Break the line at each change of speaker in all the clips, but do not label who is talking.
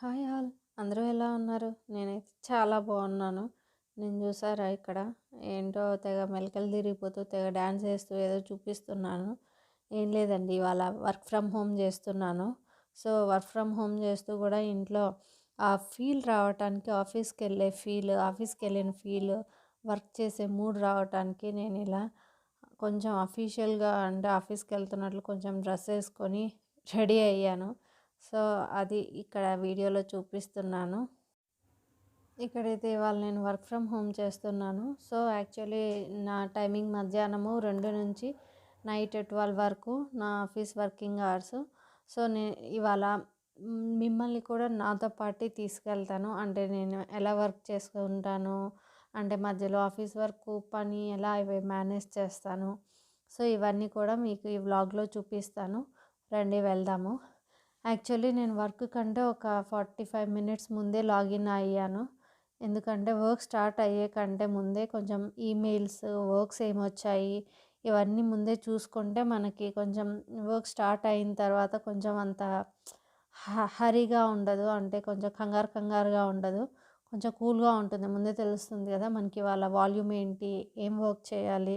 Hi all. అందరూ ఎలా ఉన్నారు? నేనైతే చాలా బాగున్నాను. నేను చూసారా ఇక్కడ? ఏంటో తెగ మెలకలు తిరిగిపోతూ తెగ డ్యాన్స్ వేస్తూ ఏదో చూపిస్తున్నాను. ఏం లేదండి ఇవాళ వర్క్ ఫ్రమ్ హోమ్ చేస్తున్నాను. సో వర్క్ ఫ్రమ్ హోమ్ చేస్తూ కూడా ఇంట్లో ఆ ఫీల్ రావటానికి ఆఫీస్కి వెళ్ళే ఫీల్ ఆఫీస్కి వెళ్ళిన ఫీల్ వర్క్ చేసే మూడ్ రావటానికి నేను ఇలా కొంచెం అఫీషియల్గా అంటే ఆఫీస్కి వెళ్తున్నట్లు కొంచెం డ్రెస్ వేసుకొని రెడీ అయ్యాను. సో అది ఇక్కడ వీడియోలో చూపిస్తున్నాను. ఇక్కడైతే ఇవాళ నేను వర్క్ ఫ్రమ్ హోమ్ చేస్తున్నాను. సో యాక్చువల్లీ నా టైమింగ్ మధ్యాహ్నము రెండు నుంచి నైట్ ట్వెల్వ్ వరకు నా ఆఫీస్ వర్కింగ్ అవర్స్. సో నేను ఇవాళ మిమ్మల్ని కూడా నాతో పాటు తీసుకెళ్తాను. అంటే నేను ఎలా వర్క్ చేసుకుంటాను అంటే మధ్యలో ఆఫీస్ వర్క్ పని ఎలా ఇవి మేనేజ్ చేస్తాను. సో ఇవన్నీ కూడా మీకు ఈ వ్లాగ్లో చూపిస్తాను. రండి వెళ్దాము. యాక్చువల్లీ నేను వర్క్ కంటే ఒక ఫార్టీ ఫైవ్ మినిట్స్ ముందే లాగిన్ అయ్యాను. ఎందుకంటే వర్క్ స్టార్ట్ అయ్యే కంటే ముందే కొంచెం ఈమెయిల్స్ వర్క్స్ ఏమొచ్చాయి ఇవన్నీ ముందే చూసుకుంటే మనకి కొంచెం వర్క్ స్టార్ట్ అయిన తర్వాత కొంచెం అంత హరిగా ఉండదు. అంటే కొంచెం కంగారు కంగారుగా ఉండదు. కొంచెం కూల్గా ఉంటుంది. ముందే తెలుస్తుంది కదా మనకి వాళ్ళ వాల్యూమ్ ఏంటి ఏం వర్క్ చేయాలి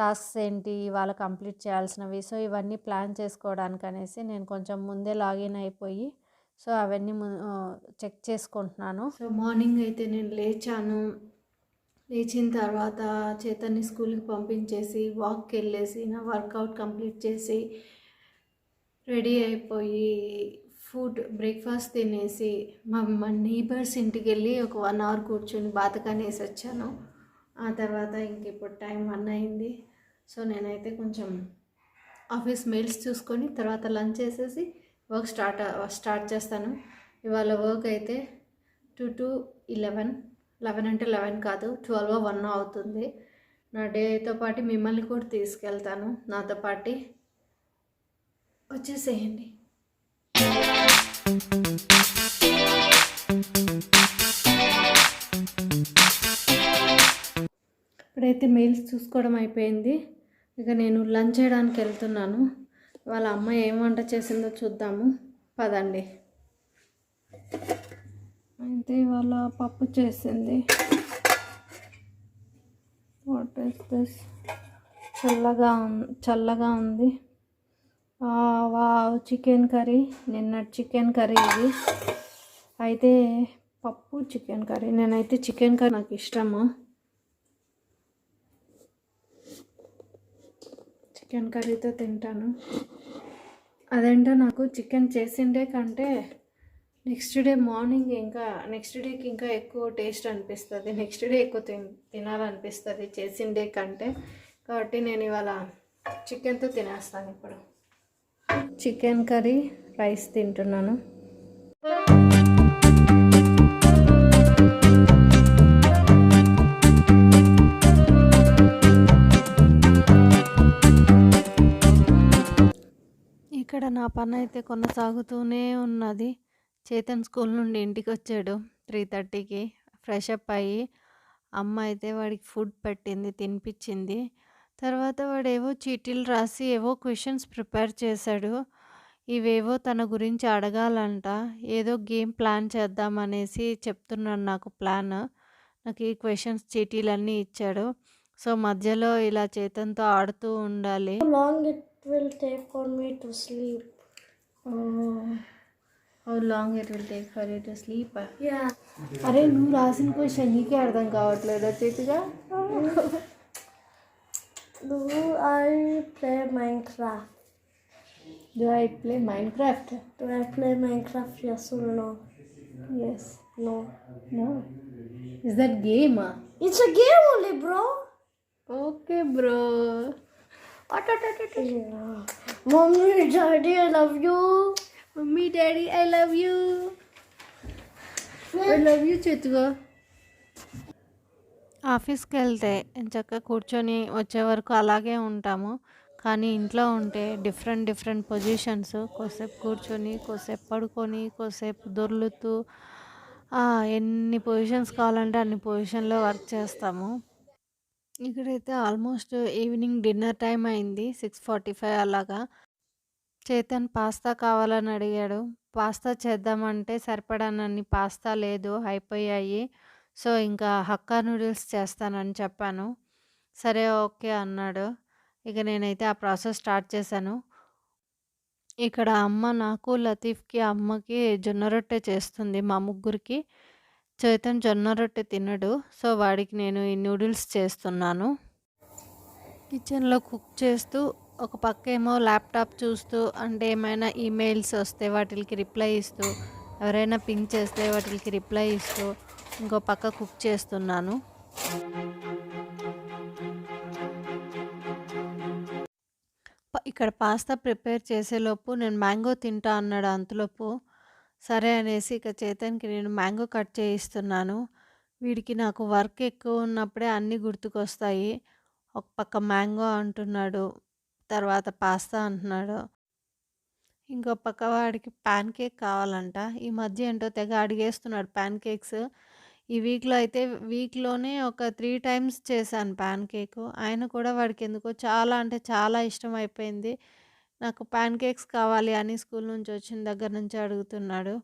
టాస్క్స్ ఏంటి వాళ్ళ కంప్లీట్ చేయాల్సినవి. సో ఇవన్నీ ప్లాన్ చేసుకోవడానికి అనేసి నేను కొంచెం ముందే లాగిన్ అయిపోయి సో అవన్నీ చెక్ చేసుకుంటున్నాను. సో మార్నింగ్ అయితే నేను లేచాను. లేచిన తర్వాత చేతన్ని స్కూల్కి పంపించేసి వాక్కి వెళ్ళేసి నా వర్కౌట్ కంప్లీట్ చేసి రెడీ అయిపోయి ఫుడ్ బ్రేక్ఫాస్ట్ తినేసి మా మా నైబర్స్ ఇంటికి వెళ్ళి ఒక వన్ అవర్ కూర్చొని బాతకనేసి వచ్చాను. ఆ తర్వాత ఇంక ఇప్పుడు టైం వన్ అయింది. సో నేనైతే కొంచెం ఆఫీస్ మెయిల్స్ చూసుకొని తర్వాత లంచ్ చేసేసి వర్క్ స్టార్ట్ స్టార్ట్ చేస్తాను. ఇవాళ వర్క్ అయితే టూ టు ఇలెవెన్ లెవెన్ అంటే లెవెన్ కాదు ట్వెల్వ్ వన్ అవుతుంది. నా డేతో పాటు మిమ్మల్ని కూడా తీసుకెళ్తాను. నాతో పాటు వచ్చేసేయండి. ఇప్పుడైతే మెయిల్స్ చూసుకోవడం అయిపోయింది. ఇక నేను లంచ్ చేయడానికి వెళ్తున్నాను. వాళ్ళ అమ్మ ఏం వంట చేసిందో చూద్దాము. పదండి. అయితే వాళ్ళ పప్పు చేసింది. వాట్ ఇస్ దిస్ చల్లగా చల్లగా ఉంది. వా చికెన్ కర్రీ. నిన్న చికెన్ కర్రీ ఇది. అయితే పప్పు చికెన్ కర్రీ. నేనైతే చికెన్ కర్రీ నాకు ఇష్టము. చికెన్ కర్రీతో తింటాను. అదేంటో నాకు చికెన్ చేసిండే కంటే నెక్స్ట్ డే మార్నింగ్ ఇంకా నెక్స్ట్ డేకి ఇంకా ఎక్కువ టేస్ట్ అనిపిస్తుంది. నెక్స్ట్ డే ఎక్కువ తిన్ తినాలనిపిస్తుంది చేసిండే కంటే. కాబట్టి నేను ఇవాళ చికెన్తో తినేస్తాను ఇప్పుడు. చికెన్ కర్రీ రైస్ తింటున్నాను. నా పని అయితే కొనసాగుతూనే ఉన్నది. చేతన్ స్కూల్ నుండి ఇంటికి వచ్చాడు త్రీ థర్టీకి. ఫ్రెష్ అప్ అయ్యి అమ్మ అయితే వాడికి ఫుడ్ పెట్టింది తినిపించింది తర్వాత వాడు ఏవో చీటీలు రాసి ఏవో క్వశ్చన్స్ ప్రిపేర్ చేశాడు. ఇవేవో తన గురించి అడగాలంట. ఏదో గేమ్ ప్లాన్ చేద్దామనేసి చెప్తున్నాడు నాకు ప్లాన్. నాకు ఈ క్వశ్చన్స్ చీటీలన్నీ ఇచ్చాడు. సో మధ్యలో ఇలా చేతంతో ఆడుతూ ఉండాలి.
will take for me to sleep.
How long it will take for you to sleep
Yeah.
అరే నువ్వు రాసిన క్వశ్చన్ నీకే అర్థం కావట్లేదా చేతిగా
Do I play Minecraft?
Do I play Minecraft
Do I play Minecraft? Yes or no?
Yes
No.
No is that game
It's a game only, bro.
Okay
bro Mommy, Daddy, I love you.
Mummy daddy I love you I love you చేతుగా ఆఫీస్కి వెళ్తే చక్కగా కూర్చొని వచ్చే వరకు అలాగే ఉంటాము. కానీ ఇంట్లో ఉంటే డిఫరెంట్ డిఫరెంట్ పొజిషన్స్. కొద్దిసేపు కూర్చొని కొద్దిసేపు పడుకొని కొద్దిసేపు దొర్లుతూ ఆ, ఎన్ని పొజిషన్స్ కావాలంటే అన్ని పొజిషన్లో వర్క్ చేస్తాము. ఇక్కడైతే ఆల్మోస్ట్ ఈవినింగ్ డిన్నర్ టైం అయింది సిక్స్ ఫార్టీ ఫైవ్ అలాగా చేతన్ పాస్తా కావాలని అడిగాడు పాస్తా చేద్దామంటే సరిపడనన్ని పాస్తా లేదు అయిపోయాయి. సో, ఇంకా హక్కా నూడిల్స్ చేస్తానని చెప్పాను. సరే ఓకే అన్నాడు. ఇక నేనైతే ఆ ప్రాసెస్ స్టార్ట్ చేశాను. ఇక్కడ అమ్మ నాకు, లతీఫ్‌కి, అమ్మకి జొన్న రొట్టె చేస్తుంది మా ముగ్గురికి. చైతన్ జొన్న రొట్టె తినడు. సో, వాడికి నేను ఈ నూడిల్స్ చేస్తున్నాను. కిచెన్‌లో కుక్ చేస్తూ ఒక పక్క ఏమో ల్యాప్‌టాప్ చూస్తూ అంటే ఏమైనా ఈమెయిల్స్ వస్తే వాటికి రిప్లై ఇస్తూ, ఎవరైనా పింక్ చేస్తే వాటికి రిప్లై ఇస్తూ, ఇంకో పక్క కుక్ చేస్తున్నాను. ఇక్కడ పాస్తా ప్రిపేర్ చేసేలోపు నేను మ్యాంగో తింటా అన్నాడు అంతలోపు. సరే అనేసి ఇక చేతన్‌కి నేను మ్యాంగో కట్ చేయిస్తున్నాను. వీడికి నాకు వర్క్ ఎక్కువ ఉన్నప్పుడే అన్నీ గుర్తుకొస్తాయి. ఒక పక్క మ్యాంగో అంటున్నాడు. తర్వాత పాస్తా అంటున్నాడు. ఇంకో పక్క వాడికి పాన్ కేక్ కావాలంట. ఈ మధ్య ఏంటో తెగ అడిగేస్తున్నాడు పాన్ కేక్స్. ఈ వీక్‌లో అయితే వీక్‌లోనే ఒక త్రీ టైమ్స్ చేశాను పాన్ కేక్ ఆయన కూడా వాడికెందుకో చాలా అంటే చాలా ఇష్టం అయిపోయింది నాకు పాన్ కేక్స్ కావాలి అని స్కూల్ నుంచి వచ్చిన దగ్గర నుంచి అడుగుతున్నాడు.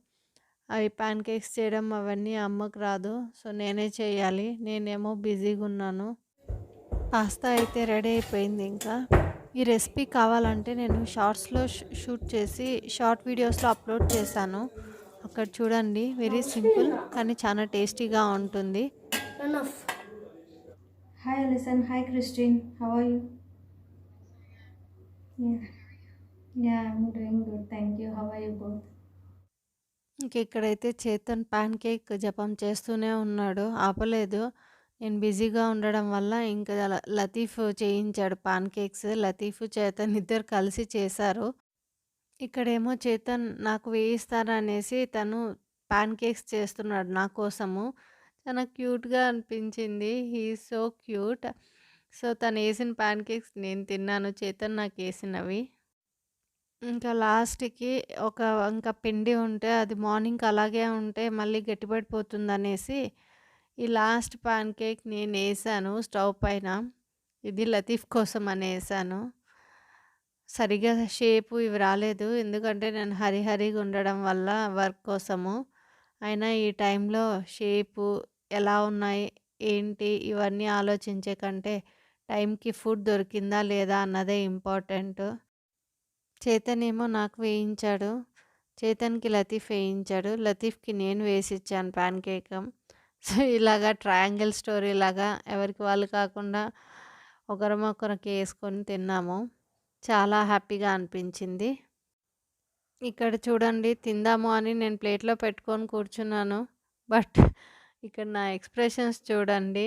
అవి పాన్ కేక్స్ చేయడం అవన్నీ అమ్మకు రాదు. సో, నేనే చేయాలి. నేనేమో బిజీగా ఉన్నాను పాస్తా అయితే రెడీ అయిపోయింది ఇంకా. ఈ రెసిపీ కావాలంటే నేను షార్ట్స్‌లో షూ షూట్ చేసి షార్ట్ వీడియోస్‌లో అప్లోడ్ చేశాను. అక్కడ చూడండి. వెరీ సింపుల్ కానీ చాలా టేస్టీగా ఉంటుంది. Hi Alison. Hi Christine. How are you? Ya yeah! Doing good. You. How are you both? ఇంక ఇక్కడైతే చేతన్ పాన్ కేక్ జపం చేస్తూనే ఉన్నాడు. ఆపలేదు. నేను బిజీగా ఉండడం వల్ల ఇంకా ల లతీఫ్ చేయించాడు పాన్ కేక్స్. లతీఫ్, చేతన్ ఇద్దరు కలిసి చేశారు. ఇక్కడేమో చేతన్ నాకు వేయిస్తాననేసి తను పాన్ కేక్స్ చేస్తున్నాడు నా కోసము. చాలా క్యూట్‌గా అనిపించింది. He so cute. సో, తను వేసిన పాన్ కేక్స్ నేను తిన్నాను. చేతన్ నాకు వేసినవి ఇంకా లాస్ట్‌కి ఒక ఇంకా పిండి ఉంటే అది మార్నింగ్‌కి అలాగే ఉంటే మళ్ళీ గట్టిపడిపోతుందనేసి ఈ లాస్ట్ పాన్ కేక్ నేనేసాను స్టవ్ పైన. ఇది లతీఫ్ కోసం అని వేసాను సరిగ్గా షేపు ఇవి రాలేదు. ఎందుకంటే నేను హరిహరిగా ఉండడం వల్ల వర్క్ కోసము. అయినా ఈ టైంలో షేపు ఎలా ఉన్నాయి, ఏంటి ఇవన్నీ ఆలోచించే కంటే టైంకి ఫుడ్ దొరికిందా లేదా అన్నదే ఇంపార్టెంట్. చేతన్ ఏమో నాకు వేయించాడు. చేతన్‌కి లతీఫ్ వేయించాడు. లతీఫ్‌కి నేను వేసిచ్చాను పాన్ కేక్. సో, ఇలాగా ట్రయాంగిల్ స్టోరీ లాగా ఎవరికి వాళ్ళు కాకుండా ఒకరం ఒకరికి తిన్నాము. చాలా హ్యాపీగా అనిపించింది. ఇక్కడ చూడండి తిందాము అని నేను ప్లేట్‌లో పెట్టుకొని కూర్చున్నాను. బట్ ఇక్కడ నా ఎక్స్‌ప్రెషన్స్ చూడండి.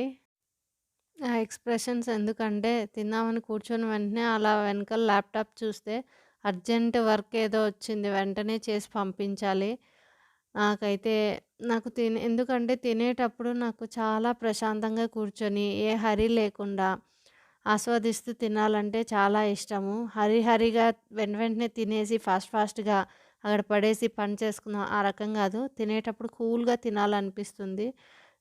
ఆ ఎక్స్‌ప్రెషన్స్ ఎందుకంటే తిందామని కూర్చొని వెంటనే అలా వెనకాల ల్యాప్‌టాప్ చూస్తే అర్జెంట్ వర్క్ ఏదో వచ్చింది. వెంటనే చేసి పంపించాలి. నాకైతే నాకు తినే ఎందుకంటే తినేటప్పుడు నాకు చాలా ప్రశాంతంగా కూర్చొని ఏ హరి లేకుండా ఆస్వాదిస్తూ తినాలంటే చాలా ఇష్టము. హరిహరిగా హరీగా వెంట వెంటనే తినేసి ఫాస్ట్ ఫాస్ట్‌గా అక్కడ పడేసి పని చేసుకుందాం ఆ రకం కాదు. తినేటప్పుడు కూల్‌గా తినాలనిపిస్తుంది.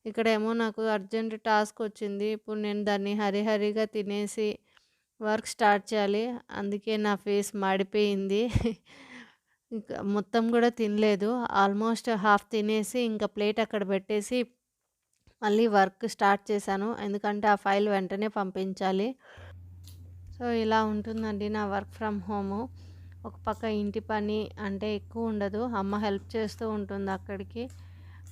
ఇక్కడేమో నాకు అర్జెంట్ టాస్క్ వచ్చింది. ఇప్పుడు నేను దాన్ని హరిహరిగా తినేసి వర్క్ స్టార్ట్ చేయాలి. అందుకే నా ఫేస్ మాడిపోయింది. ఇంకా మొత్తం కూడా తినలేదు. ఆల్మోస్ట్ హాఫ్ తినేసి ఇంకా ప్లేట్ అక్కడ పెట్టేసి మళ్ళీ వర్క్ స్టార్ట్ చేశాను. ఎందుకంటే ఆ ఫైల్ వెంటనే పంపించాలి. సో, ఇలా ఉంటుందండి నా వర్క్ ఫ్రమ్ హోము. ఒక పక్క ఇంటి పని అంటే ఎక్కువ ఉండదు. అమ్మ హెల్ప్ చేస్తూ ఉంటుంది అక్కడికి.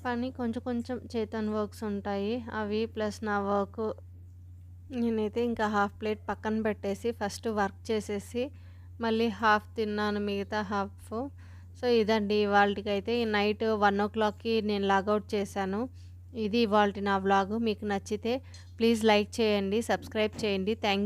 పని కొంచెం కొంచెం చేతన్ వర్క్స్ ఉంటాయి. అవి ప్లస్ నా వర్కు. నేనైతే ఇంకా హాఫ్ ప్లేట్ పక్కన పెట్టేసి ఫస్ట్ వర్క్ చేసేసి మళ్ళీ హాఫ్ తిన్నాను మిగతా హాఫ్. సో, ఇదండి ఇవాల్టికైతే నైట్ 1:00కి నేను లాగౌట్ చేశాను. ఇది ఇవాళ నా వ్లాగ్ మీకు నచ్చితే ప్లీజ్ లైక్ చేయండి. సబ్స్క్రైబ్ చేయండి. థ్యాంక్